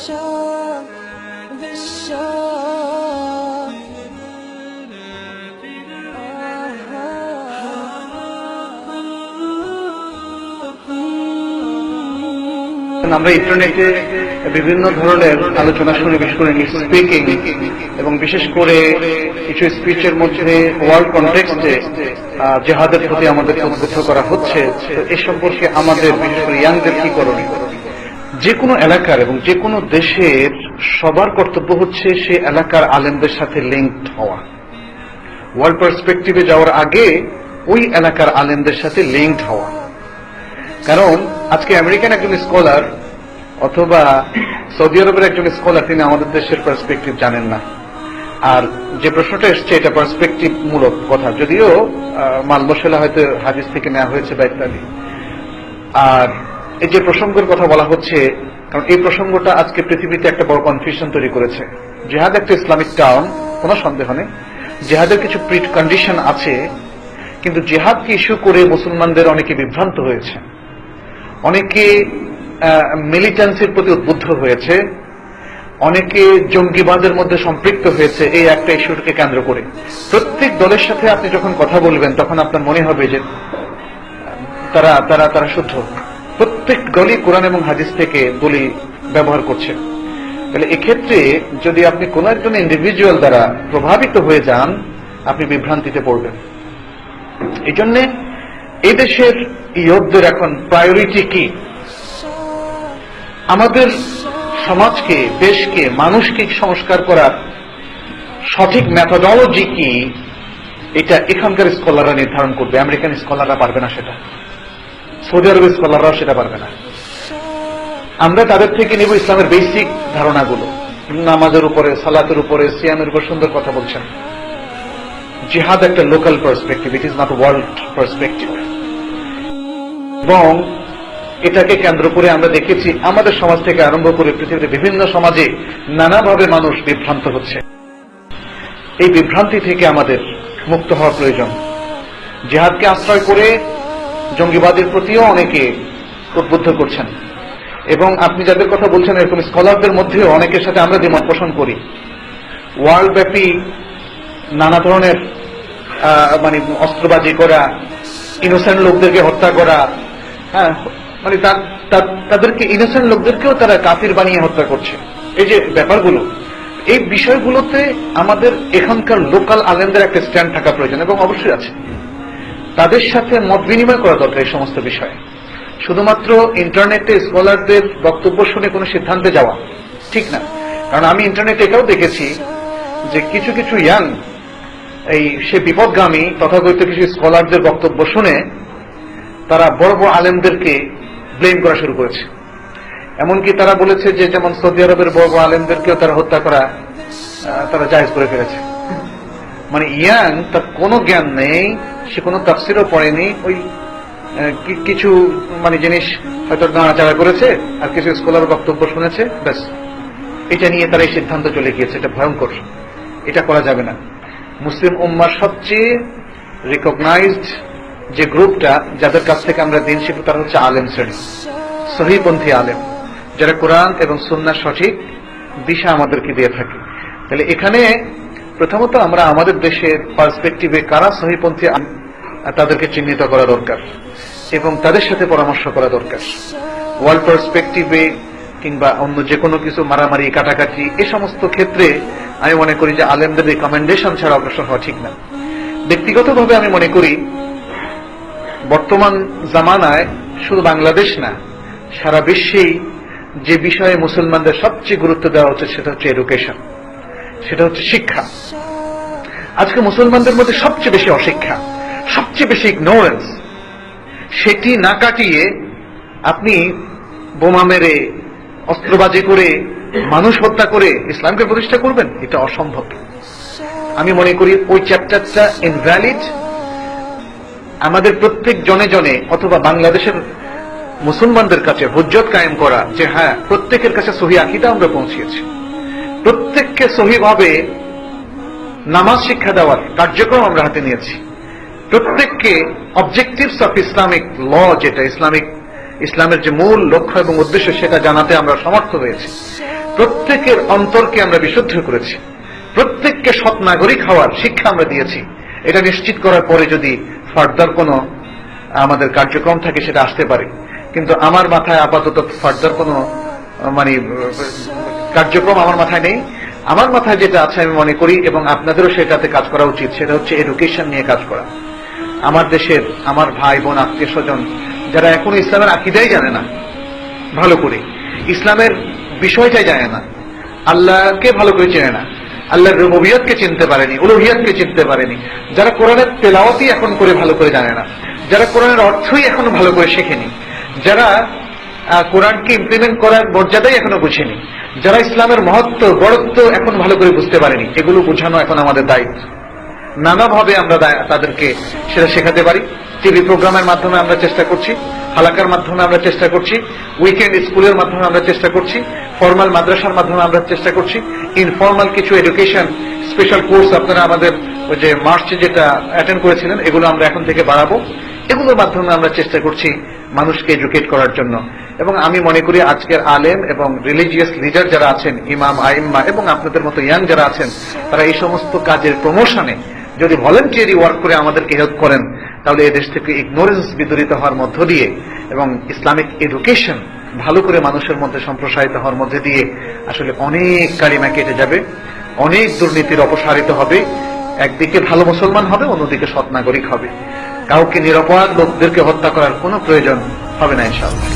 আমরা ইন্টারনেটে বিভিন্ন ধরনের আলোচনা শুনে, বিশেষ করে স্পিকিং এবং বিশেষ করে কিছু স্পিচের মধ্যে ওয়ার্ল্ড কন্টেক্সটে জেহাদের প্রতি আমাদের উদ্বুদ্ধ করা হচ্ছে। এ সম্পর্কে আমাদের, বিশেষ করে ইয়াংদের কি করণীয়? যে কোনো এলাকার এবং যে কোনো দেশের সবার কর্তব্য হচ্ছে সে এলাকার আলেমদের সাথে লিঙ্কড হওয়া। ওয়ার্ল্ড পার্সপেক্টিভে যাওয়ার আগে ওই এলাকার আলেমদের সাথে লিঙ্কড হওয়া। কারণ আজকে আমেরিকান একজন স্কলার অথবা সৌদি আরবের একজন স্কলার তিনি আমাদের দেশের পার্সপেক্টিভ জানেন না। আর যে প্রশ্নটা এসছে এটা পার্সপেক্টিভ মূলক কথা। যদিও আহ, মাল মশলা হয়তো হাদিস থেকে নেওয়া হয়েছে বা ইত্যাদি। আর এই যে প্রসঙ্গের কথা বলা হচ্ছে, কারণ এই প্রসঙ্গটা আজকে পৃথিবীতে একটা বড় কনফিউশন তৈরি করেছে। জেহাদ একটা ইসলামিক টার্ম কোনো সন্দেহ নেই। জেহাদের কিছু প্রি কন্ডিশন আছে, কিন্তু জেহাদকে ইস্যু করে মুসলমানদের অনেকে বিভ্রান্ত হয়েছে? অনেকে মিলিটেন্সির প্রতি উদ্বুদ্ধ হয়েছে। অনেকে জঙ্গিবাদের মধ্যে সম্পৃক্ত হয়েছে এই একটা ইস্যুটাকে কেন্দ্র করে। প্রত্যেক দলের সাথে আপনি যখন কথা বলবেন, তখন আপনার মনে হবে যে তারা তারা তারা শুদ্ধ। প্রত্যেক দলই কোরআন এবং হাদিস থেকে দলি ব্যবহার করছে। তাহলে এক্ষেত্রে যদি আপনি কোন একজন ইন্ডিভিজুয়াল দ্বারা প্রভাবিত হয়ে যান, আপনি বিভ্রান্তিতে পড়বেন। এই জন্যে এই দেশের এখন প্রায়োরিটি কি? আমাদের সমাজকে, দেশকে, মানুষকে সংস্কার করার সঠিক মেথোডলজি কি? এটা এখানকার স্কলাররা নির্ধারণ করবে, আমেরিকান স্কলাররা পারবে না সেটা। সৌদি আরবের স্কলাররাও সেটা পারবে না। আমরা তাদের থেকে নেব ইসলামের বেসিক ধারণাগুলো। নামাজের উপরে, সালাতের উপরে, সিয়ামের উপর সুন্দর কথা বলছেন। জিহাদ একটা local perspective it is not world perspective এবং এটাকে কেন্দ্র করে আমরা দেখেছি, আমাদের সমাজ থেকে আরম্ভ করে পৃথিবীর বিভিন্ন সমাজে নানাভাবে মানুষ বিভ্রান্ত হচ্ছে। এই বিভ্রান্তি থেকে আমাদের মুক্ত হওয়া প্রয়োজন। জেহাদকে আশ্রয় করে জঙ্গিবাদের প্রতিও অনেকে উদ্বুদ্ধ করছেন। এবং আপনি যাদের কথা বলছেন, এরকম স্কলারদের মধ্যেও অনেকের সাথে আমরা দ্বিমত পোষণ করি। ওয়ার্ল্ড ব্যাপী নানা ধরনের মানে অস্ত্রবাজি করা ইনোসেন্ট লোকদেরকে হত্যা করা হ্যাঁ মানে তাদেরকে ইনোসেন্ট লোকদেরকেও তারা কাফির বানিয়ে হত্যা করছে। এই যে ব্যাপারগুলো, এই বিষয়গুলোতে আমাদের এখানকার লোকাল আলেমদের একটা স্ট্যান্ড থাকা প্রয়োজন, এবং অবশ্যই আছে। তাদের সাথে মত বিনিময় করা দরকার এই সমস্ত বিষয়ে। শুধুমাত্র ইন্টারনেটে স্কলারদের বক্তব্য শুনে কোনো সিদ্ধান্তে যাওয়া, ঠিক না। কারণ আমি ইন্টারনেটে এটাও দেখেছি যে কিছু কিছু ইয়াং, এই সে বিপদগামী, তথাকথিত কিছু স্কলারদের বক্তব্য শুনে তারা বড় বড় আলেমদেরকে ব্লেম করা শুরু করেছে। এমনকি তারা বলেছে যে যেমন সৌদি আরবের বড় বড় আলেমদেরকেও তারা হত্যা করা তারা জায়েজ করে ফেলেছে। মানে ইয়াং, তার কোনো জ্ঞান নেই, সে কোনো তাফসিরও পড়েনি, ওই কিছু মানে জিনিস হয়তো নাড়াচাড়া করেছে, আর কিছু স্কলার বক্তব্য শুনেছে, ব্যাস। এটা নিয়ে তারা এই সিদ্ধান্ত চলে গিয়েছে, এটা ভয়ঙ্কর। এটা করা যাবে না। মুসলিম উম্মার সবচেয়ে রিকগনাইজড যে গ্রুপটা, যাদের কাছ থেকে আমরা দিন শিখব তারা হচ্ছে আলেম শ্রেণি। সহিপন্থী আলেম। যারা কোরআন এবং সুন্নার সঠিক দিশা আমাদেরকে দিয়ে থাকে। তাহলে এখানে প্রথমত আমরা আমাদের দেশের পার্সপেক্টিভে কারা সহিপন্থী তাদেরকে চিহ্নিত করা দরকার এবং তাদের সাথে পরামর্শ করা দরকার। ওয়ার্ল্ড পার্সপেক্টিভে কিংবা অন্য যে কোনো কিছু মারামারি, কাটাকাটি, এ সমস্ত ক্ষেত্রে আমি মনে করি যে আলেমদের রিকমেন্ডেশন ছাড়া অগ্রসর হওয়া ঠিক না। ব্যক্তিগতভাবে আমি মনে করি বর্তমান জামানায় শুধু বাংলাদেশ না, সারা বিশ্বেই যে বিষয়ে মুসলমানদের সবচেয়ে গুরুত্ব দেওয়া হচ্ছে সেটা হচ্ছে এডুকেশন সেটা হচ্ছে শিক্ষা। আজকে মুসলমানদের মধ্যে সবচেয়ে বেশি অশিক্ষা, সবচেয়ে বেশি ইগনোরেন্স সেটি না কাটিয়ে আপনি বোমা মেরে, অস্ত্রবাজি করে, মানুষ হত্যা করে ইসলামকে প্রতিষ্ঠা করবেন? এটা অসম্ভব। আমি মনে করি ওই চ্যাপ্টারটা ইনভ্যালিড আমাদের প্রত্যেক জনে জনে অথবা বাংলাদেশের মুসলমানদের কাছে হুজ্জত কায়েম করা যে হ্যাঁ প্রত্যেকের কাছে সহি আকিদা আমরা পৌঁছিয়েছি। প্রত্যেককে সহিভাবে নামাজ শিক্ষা দেওয়ার কার্যক্রম আমরা হাতে নিয়েছি। প্রত্যেককে অবজেক্টিভস অফ ইসলামিক ল যেটা ইসলামিক ইসলামের যে মূল লক্ষ্য এবং উদ্দেশ্য সেটা জানাতে আমরা সমর্থ হয়েছি। প্রত্যেকের অন্তরকে আমরা বিশুদ্ধ করেছি। প্রত্যেককে সৎ নাগরিক হওয়ার শিক্ষা আমরা দিয়েছি। এটা নিশ্চিত করার পরে যদি ফার্দার কোনো আমাদের কার্যক্রম থাকে সেটা আসতে পারে। কিন্তু আমার মাথায় আপাতত ফার্দার কোনো মানে কার্যক্রম আমার মাথায় নেই। আমার মাথায় যেটা আছে আমি মনে করি এবং আপনাদেরও সেটাতে কাজ করা উচিত, সেটা হচ্ছে এডুকেশন নিয়ে কাজ করা। আমার দেশের আমার ভাই বোন, আত্মীয় স্বজন, যারা এখনও ইসলামের আকিদাই জানে না, ভালো করে। ইসলামের বিষয়টাই জানে না। আল্লাহকে ভালো করে চেনে না। আল্লাহর রববিয়তকে চিনতে পারেনি, উলুহিয়তকে চিনতে পারেনি। যারা কোরআনের তেলাওয়াতই এখন করে ভালো করে জানে না। যারা কোরআনের অর্থই এখন ভালো করে শেখেনি। যারা কোরআনকে ইমপ্লিমেন্ট করার মর্যাদাই এখনও বুঝেনি। যারা ইসলামের মহত্ব, বড়ত্ব এখন ভালো করে বুঝতে পারেনি, এগুলো বোঝানো এখন আমাদের দায়িত্ব। নানাভাবে আমরা তাদেরকে সেটা শেখাতে পারি। টিভি প্রোগ্রামের মাধ্যমে আমরা চেষ্টা করছি, হালাকার মাধ্যমে আমরা চেষ্টা করছি উইকেন্ড স্কুলের মাধ্যমে আমরা চেষ্টা করছি ফর্মাল মাদ্রাসার মাধ্যমে আমরা চেষ্টা করছি। ইনফর্মাল কিছু এডুকেশন স্পেশাল কোর্স আপনারা আমাদের যে মার্চে যেটা অ্যাটেন্ড করেছিলেন, এগুলো আমরা এখন থেকে বাড়াবো। এগুলোর মাধ্যমে আমরা চেষ্টা করছি মানুষকে এডুকেট করার জন্য। এবং আমি মনে করি আজকের আলেম এবং রিলিজিয়াস লিডার যারা আছেন, ইমাম, আইম্মা এবং আপনাদের মতো ইয়াং যারা আছেন, তারা এই সমস্ত কাজের প্রমোশনে যদি ভলেন্টিয়ারি ওয়ার্ক করে আমাদেরকে হেল্প করেন, তাহলে এই দেশ থেকে ইগনোরেন্স বিদরিত হওয়ার মধ্য দিয়ে এবং ইসলামিক এডুকেশন ভালো করে মানুষের মধ্যে সম্প্রসারিত হওয়ার মধ্যে দিয়ে আসলে অনেক কালিমা কেটে যাবে, অনেক দুর্নীতির অপসারিত হবে, একদিকে ভালো মুসলমান হবে, অন্যদিকে সৎ নাগরিক হবে। কাউকে নিরপরাধ লোকদেরকে হত্যা করার কোনো প্রয়োজন হবে না ইনশাআল্লাহ।